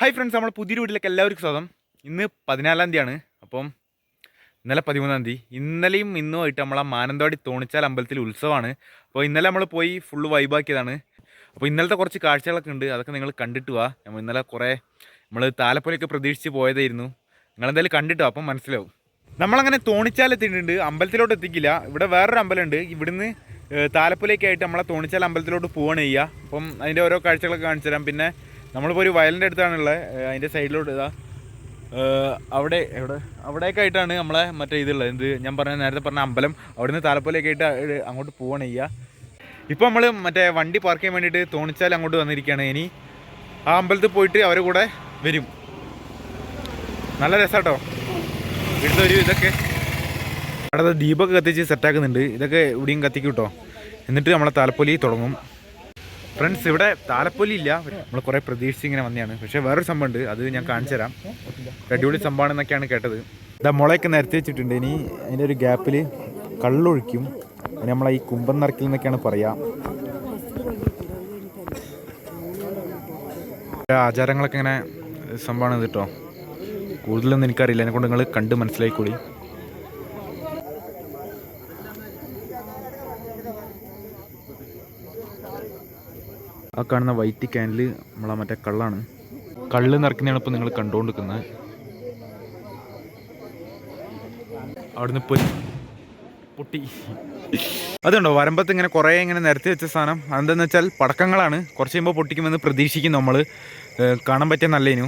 Hi friends നമ്മൾ പുതിയൊരു വീട്ടിലേക്ക് എല്ലാവർക്കും സ്വാഗതം. ഇന്ന് പതിനാലാം തീയതിയാണ്. അപ്പം ഇന്നലെ പതിമൂന്നാം തീയതി. ഇന്നലെയും ഇന്നുമായിട്ട് നമ്മളെ മാനന്തവാടി തോണിച്ചാൽ അമ്പലത്തിൽ ഉത്സവമാണ്. അപ്പോൾ ഇന്നലെ നമ്മൾ പോയി ഫുള്ള് വൈബാക്കിയതാണ് അപ്പോൾ ഇന്നലത്തെ കുറച്ച് കാഴ്ചകളൊക്കെ ഉണ്ട്. അതൊക്കെ നിങ്ങൾ കണ്ടിട്ട് വാ. നമ്മൾ ഇന്നലെ കുറേ നമ്മൾ താലപ്പൊലിയൊക്കെ പ്രതീക്ഷിച്ച് പോയതായിരുന്നു. നിങ്ങളെന്തായാലും കണ്ടിട്ട് അപ്പം മനസ്സിലാവും. നമ്മളങ്ങനെ തോണിച്ചാൽ എത്തിയിട്ടുണ്ട്. അമ്പലത്തിലോട്ട് എത്തിക്കില്ല. ഇവിടെ വേറൊരു അമ്പലമുണ്ട്. ഇവിടുന്ന് താലപ്പൊലിയൊക്കെ ആയിട്ട് നമ്മളെ തോണിച്ചാൽ അമ്പലത്തിലോട്ട് പോവുകയാണ് ചെയ്യുക. അപ്പം അതിന്റെ ഓരോ കാഴ്ചകളൊക്കെ കാണിച്ചു തരാം. പിന്നെ നമ്മളിപ്പോൾ ഒരു വയലിന്റെ അടുത്താണുള്ളത്. അതിന്റെ സൈഡിലോട്ട് ഇതാ. അവിടെ എവിടെ? അവിടെയൊക്കെ ആയിട്ടാണ് നമ്മളെ മറ്റേ ഇതുള്ളത്. എന്ത്? ഞാൻ പറഞ്ഞ നേരത്തെ പറഞ്ഞ അമ്പലം. അവിടെ നിന്ന് ആയിട്ട് അങ്ങോട്ട് പോവുകയാണ് ചെയ്യുക ഇപ്പോൾ നമ്മൾ മറ്റേ വണ്ടി പാർക്ക് ചെയ്യാൻ വേണ്ടിയിട്ട് തോണിച്ചാൽ അങ്ങോട്ട് വന്നിരിക്കുകയാണ്. ഇനി ആ അമ്പലത്തിൽ പോയിട്ട് അവരെ കൂടെ വരും. നല്ല രസാട്ടോ. ഇവിടുത്തെ ഒരു ഇതൊക്കെ. അവിടെ ദീപമൊക്കെ കത്തിച്ച് സെറ്റാക്കുന്നുണ്ട് ഇതൊക്കെ ഇവിടെയും കത്തിക്കും കേട്ടോ എന്നിട്ട് നമ്മളെ താലപ്പൊലി തുടങ്ങും. ഫ്രണ്ട്സ് ഇവിടെ താലപ്പൊലി ഇല്ല നമ്മൾ കുറേ പ്രതീക്ഷിച്ച് ഇങ്ങനെ വന്നതാണ് പക്ഷേ വേറൊരു സംഭവം ഉണ്ട് അത് ഞാൻ കാണിച്ചു തരാം. അടിപൊളി സംഭവമാണ് എന്നൊക്കെയാണ് കേട്ടത്. ഇതാ മുളയൊക്കെ നിരത്തി വെച്ചിട്ടുണ്ട്. ഇനി അതിന്റെ ഒരു ഗ്യാപ്പിൽ കള്ളൊഴിക്കും. അതിന് നമ്മളെ ഈ കുമ്പം നിറക്കിൽ എന്നൊക്കെയാണ് പറയുക ആചാരങ്ങളൊക്കെ ഇങ്ങനെ സംഭവമാണ് കേട്ടോ. കൂടുതലൊന്നും എനിക്കറിയില്ല. എന്നെ കൊണ്ട് നിങ്ങൾ കണ്ട് മനസ്സിലായിക്കൂടി ആ കാണുന്ന വൈറ്റ് ക്യാനിൽ നമ്മളെ മറ്റേ കള്ളാണ്. കള്ള് നിറക്കുന്നതാണ് ഇപ്പോൾ നിങ്ങൾ കണ്ടുകൊണ്ടിരിക്കുന്നത് അവിടുന്ന് പൊ പൊട്ടി. അതുണ്ടോ? വരമ്പത്ത് ഇങ്ങനെ കുറേ ഇങ്ങനെ നിരത്തി വെച്ച സാധനം. അതെന്താണെന്ന് വെച്ചാൽ പടക്കങ്ങളാണ്. കുറച്ച് കഴിയുമ്പോൾ പൊട്ടിക്കുമെന്ന് പ്രതീക്ഷിക്കും നമ്മൾ കാണാൻ പറ്റിയ നല്ലേനു.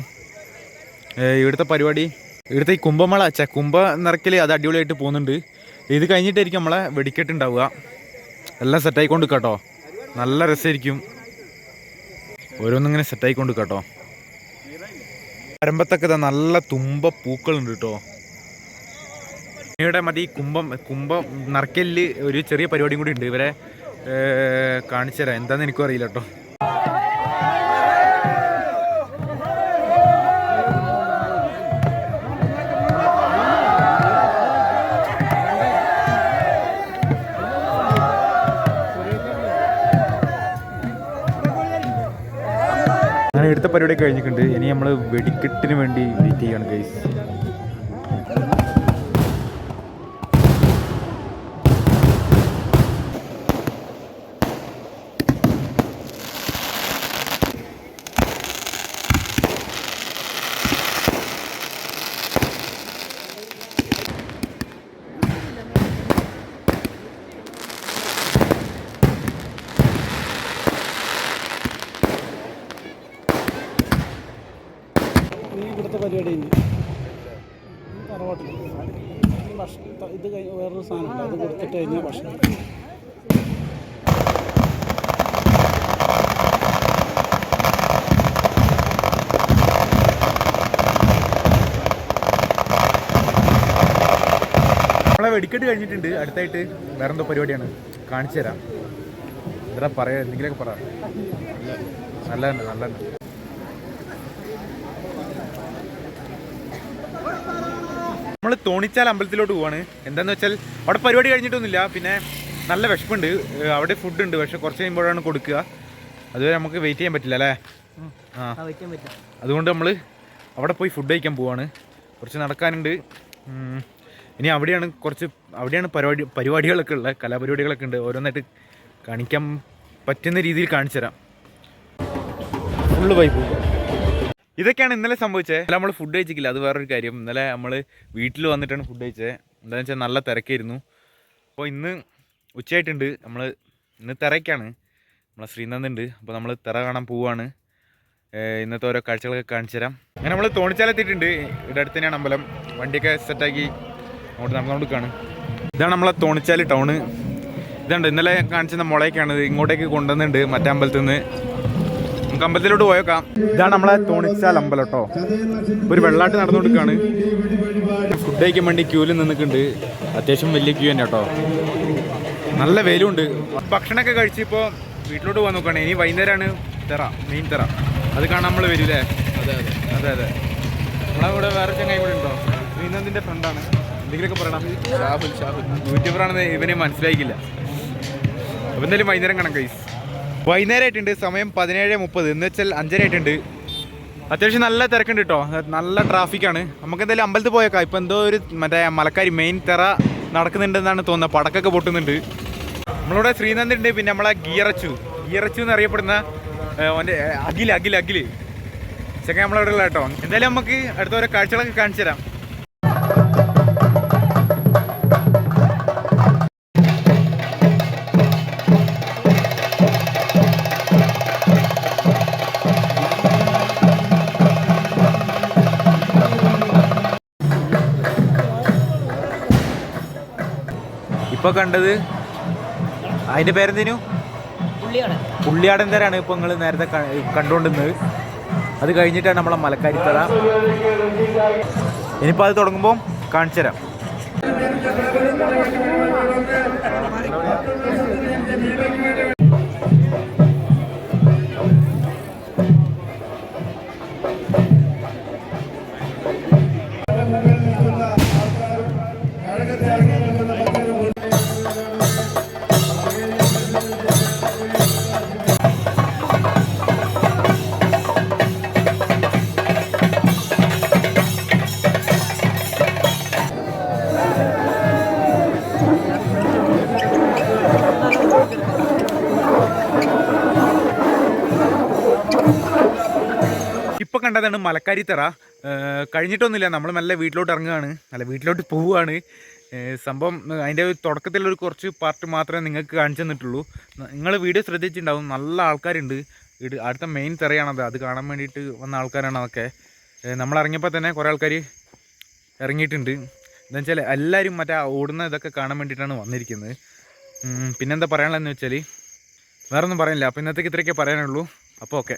ഏഹ് ഇവിടുത്തെ പരിപാടി ഇവിടുത്തെ ഈ കുംഭമേള ചെ കുംഭ നിറക്കൽ അത് അടിപൊളിയായിട്ട് പോകുന്നുണ്ട്. ഇത് കഴിഞ്ഞിട്ടായിരിക്കും നമ്മളെ വെടിക്കെട്ടുണ്ടാവുക എല്ലാം സെറ്റായിക്കൊണ്ട് കേട്ടോ നല്ല രസമായിരിക്കും ഓരോന്നിങ്ങനെ സെറ്റായിക്കൊണ്ട് കേട്ടോ. വരമ്പത്തൊക്കെ നല്ല തുമ്പ പൂക്കളുണ്ട് കേട്ടോ ഇവിടെ മതി കുംഭം കുംഭം നറക്കലിൽ ഒരു ചെറിയ പരിപാടിയും കൂടി ഉണ്ട്. ഇവരെ കാണിച്ചു തരാം എന്താണെന്ന് എനിക്കും അറിയില്ല കേട്ടോ അങ്ങനെ പരിപാടി കഴിഞ്ഞിട്ടുണ്ട്. ഇനി നമ്മൾ വെടിക്കെട്ടിന് വേണ്ടി വെയിറ്റ് ചെയ്യാണ് ഗൈസ് കഴിഞ്ഞു തറവാട്ടിൽ ഭക്ഷണം ഇത് വേറൊരു സാധനമുണ്ട്. അത് കൊടുത്തിട്ട് കഴിഞ്ഞാൽ ഭക്ഷണം നമ്മളെ വെടിക്കെട്ട് കഴിഞ്ഞിട്ടുണ്ട്. അടുത്തായിട്ട് വേറെന്തോ പരിപാടിയാണ്. കാണിച്ചു തരാം. എന്താ പറയാ? എന്തെങ്കിലുമൊക്കെ പറ. നല്ല തന്നെ നമ്മൾ തോണിച്ചാൽ അമ്പലത്തിലോട്ട് പോവാണ്. എന്താന്ന് വെച്ചാൽ അവിടെ പരിപാടി കഴിഞ്ഞിട്ടൊന്നുമില്ല. പിന്നെ നല്ല വിശപ്പുണ്ട്. അവിടെ ഫുഡ് ഉണ്ട്. പക്ഷെ കുറച്ച് കഴിയുമ്പോഴാണ് കൊടുക്കുക. അതുവരെ നമുക്ക് വെയിറ്റ് ചെയ്യാൻ പറ്റില്ല അല്ലേ? ആ. അതുകൊണ്ട് നമ്മൾ അവിടെ പോയി ഫുഡ് കഴിക്കാൻ പോവാണ്. കുറച്ച് നടക്കാനുണ്ട്. ഇനി അവിടെയാണ് കുറച്ച് അവിടെയാണ് പരിപാടി പരിപാടികളൊക്കെ ഉള്ളത്. കലാപരിപാടികളൊക്കെ ഉണ്ട്. ഓരോന്നായിട്ട് കാണിക്കാൻ പറ്റുന്ന രീതിയിൽ കാണിച്ചു തരാം. ഫുള്ള് വൈബ് ഇതൊക്കെയാണ് ഇന്നലെ സംഭവിച്ചത്. അല്ല നമ്മൾ ഫുഡ് കഴിച്ചിട്ടില്ല അത് വേറൊരു കാര്യം. ഇന്നലെ നമ്മൾ വീട്ടിൽ വന്നിട്ടാണ് ഫുഡ് കഴിച്ചത്. എന്താണെന്ന് വെച്ചാൽ നല്ല തിരക്കായിരുന്നു. അപ്പോൾ ഇന്ന് ഉച്ചയായിട്ടുണ്ട്. നമ്മൾ ഇന്ന് തിരക്കാണ്. നമ്മളെ ശ്രീനന്ദ ഉണ്ട് അപ്പോൾ നമ്മൾ തിറ കാണാൻ ഏഹ് ഇന്നത്തെ ഓരോ കാഴ്ചകളൊക്കെ കാണിച്ചു തരാം. അങ്ങനെ നമ്മൾ തോണിച്ചാലെത്തിയിട്ടുണ്ട് ഇവിടെ അടുത്ത് തന്നെയാണ് അമ്പലം. വണ്ടിയൊക്കെ സെറ്റാക്കി അങ്ങോട്ട് നടന്നുകൊടുക്കാണ് ഇതാണ് നമ്മളെ തോണിച്ചാൽ ടൗണ് ഇതുണ്ട്. ഇന്നലെ കാണിച്ചിരുന്ന മുളയൊക്കെയാണ് ഇങ്ങോട്ടേക്ക് കൊണ്ടുവന്നിട്ടുണ്ട്. മറ്റേ അമ്പലത്തിൽ നിന്ന് നമുക്ക് അമ്പലത്തിലോട്ട് പോയേക്കാം. ഇതാണ് നമ്മളെ തോണിച്ചാൽ അമ്പലം കേട്ടോ. ഒരു വെള്ളാട്ട് നടന്നു കൊടുക്കാണ് ഫുഡ് കഴിക്കാൻ വേണ്ടി ക്യൂവിൽ നിന്നിട്ടുണ്ട്. അത്യാവശ്യം വലിയ ക്യൂ തന്നെ കേട്ടോ. നല്ല വെയിലുണ്ട്. ഭക്ഷണമൊക്കെ കഴിച്ച് ഇപ്പോൾ വീട്ടിലോട്ട് പോകാൻ നോക്കുകയാണ്. ഇനി വൈകുന്നേരമാണ് തെറ മെയിൻ തെറ. അത് കാണാൻ നമ്മൾ വരൂലേ അതെ അതെ. അതെ അതെ. നമ്മളവിടെ വേറെ ചങ്ങായി കൂടെ ഉണ്ടോ? ശ്രീനന്ദിന്റെ ഫ്രണ്ടാണ് എന്തെങ്കിലുമൊക്കെ പറയണം. യൂട്യൂബറാണെന്ന് ഇവനെ മനസ്സിലാക്കില്ല അപ്പോൾ എന്തായാലും വൈകുന്നേരം കാണാം കൈസ് വൈകുന്നേരം ആയിട്ടുണ്ട് സമയം പതിനേഴ് മുപ്പത്. എന്ന് വെച്ചാൽ അഞ്ചര ആയിട്ടുണ്ട് അത്യാവശ്യം നല്ല തിരക്കുണ്ട് കേട്ടോ നല്ല ട്രാഫിക്കാണ് നമുക്ക് എന്തായാലും അമ്പലത്തിൽ പോയേക്കാം. ഇപ്പം എന്തോ ഒരു മറ്റേ മലക്കാരി മെയിൻ തെറ നടക്കുന്നുണ്ടെന്നാണ് തോന്നുന്നത്. പടക്കൊക്കെ പൊട്ടുന്നുണ്ട്. നമ്മളിവിടെ ശ്രീനന്ദൻ ഉണ്ട്. പിന്നെ നമ്മളെ ഗിയറച്ചു ഗിയറച്ചു എന്ന് അറിയപ്പെടുന്ന ഏ, അവന്റെ അഖിൽ അഖിൽ അഖിൽ. ചെക്ക നമ്മളവിടെ ഉള്ള കേട്ടോ എന്തായാലും നമുക്ക് അടുത്ത ഓരോ കാഴ്ചകളൊക്കെ കാണിച്ചു തരാം ഇപ്പൊ കണ്ടത്? അതിന്റെ പേരെന്തേനു? പുള്ളിയാടൻ. തരാണ് ഇപ്പൊ നിങ്ങൾ നേരത്തെ കണ്ടുകൊണ്ടിരുന്നത്. അത് കഴിഞ്ഞിട്ടാണ് നമ്മളെ മലക്കാരിത്തറ ഇനിയിപ്പോൾ അത് തുടങ്ങുമ്പോൾ കാണിച്ചു തരാം. മലക്കാരി മലക്കാരിത്തറ കഴിഞ്ഞിട്ടൊന്നുമില്ല. നമ്മൾ നല്ല വീട്ടിലോട്ട് ഇറങ്ങുകയാണ്. അല്ല വീട്ടിലോട്ട് പോവുകയാണ്. സംഭവം അതിന്റെ തുടക്കത്തിലൊരു കുറച്ച് പാർട്ട് മാത്രമേ നിങ്ങൾക്ക് കാണിച്ചു തന്നിട്ടുള്ളൂ. നിങ്ങൾ വീഡിയോ ശ്രദ്ധിച്ചിട്ടുണ്ടാവും. നല്ല ആൾക്കാരുണ്ട്. അടുത്ത മെയിൻ തെറയാണത്. അത് കാണാൻ വേണ്ടിയിട്ട് വന്ന ആൾക്കാരാണ് അതൊക്കെ. നമ്മൾ ഇറങ്ങിയപ്പോൾ തന്നെ കുറേ ആൾക്കാർ ഇറങ്ങിയിട്ടുണ്ട്. എന്താ വെച്ചാൽ എല്ലാവരും മറ്റേ ഓടുന്ന ഇതൊക്കെ കാണാൻ വേണ്ടിയിട്ടാണ് വന്നിരിക്കുന്നത്. പിന്നെന്താ പറയാനുള്ളതെന്ന് വെച്ചാൽ വേറൊന്നും പറയാനില്ല. അപ്പോൾ ഇന്നത്തേക്ക് ഇത്രയൊക്കെ പറയാനുള്ളൂ. അപ്പോൾ ഓക്കെ.